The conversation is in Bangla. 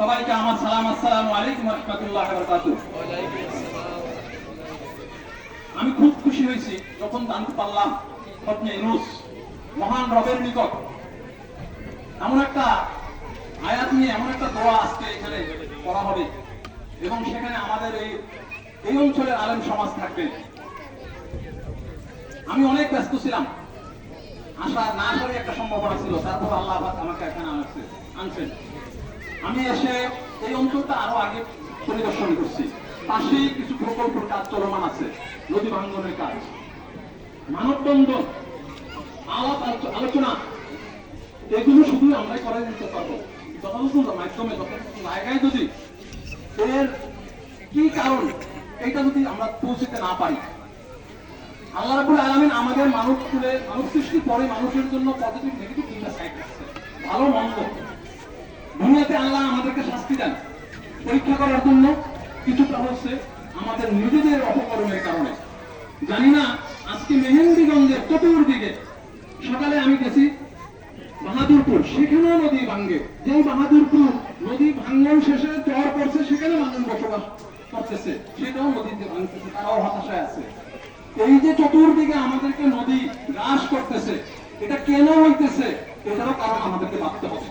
সবাইকে আমার সালাম, আসসালামু আলাইকুম রহমতুল্লাহ আমি খুব খুশি হয়েছি যখন জানতে পারলাম স্বপ্নে ইউনুস মহান রবের নিকট এমন একটা আয়াত নিয়ে, এমন একটা দোয়া আজকে এখানে করা হবে এবং সেখানে আমাদের এই এই অঞ্চলের আলেম সমাজ থাকবে। আমি অনেক ব্যস্ত ছিলাম। আসা না করে একটা সম্ভাবনা ছিল। তারপর আল্লাহ আমাকে এখানে আনছে, আনছেন। আমি এসে এই অঞ্চলটা আরও আগে পরিদর্শন করছি। পাশেই কিছু প্রকল্পের কাজ চলমান আছে, নদী ভাঙ্গনের কাজ। মানববন্ধন, আলাপ আলোচনা, এগুলো শুধু আমরাই করে দিতে পারব। যথাযথ মাধ্যমে, যথাযথ জায়গায় যদি এর কি কারণ এটা যদি আমরা পৌঁছতে না পারি। আল্লাহ রাব্বুল আলামিন আমাদের মানুষ তুলে মানুষ সৃষ্টির পরে মানুষের জন্য পজিটিভ নেগেটিভ দুইটা সাইড আছে। ভালো, মন্দ। দুনিয়াতে আল্লাহ আমাদেরকে শাস্তি দেন। পরীক্ষা করার জন্য কিছুটা হচ্ছে আমাদের নিজেদের অপকর্মের কারণে। জানি না আজকে মেহেন্দিগঞ্জের চতুর্দিকে সকালে আমি গেছি বাহাদুরপুর, সেখানেও নদী ভাঙ্গে যেই বাহাদুরপুর নদী ভাঙ্গন শেষে জ্বর পড়ছে, সেখানে মানুষ বসবাস করতেছে। সেটাও নদীতে ভাঙতেছে, তারাও হতাশায় আছে। এই যে চতুর্দিকে আমাদেরকে নদী গ্রাস করতেছে, এটা কেন হইতেছে, এটারও কারণ আমাদেরকে ভাবতে হবে।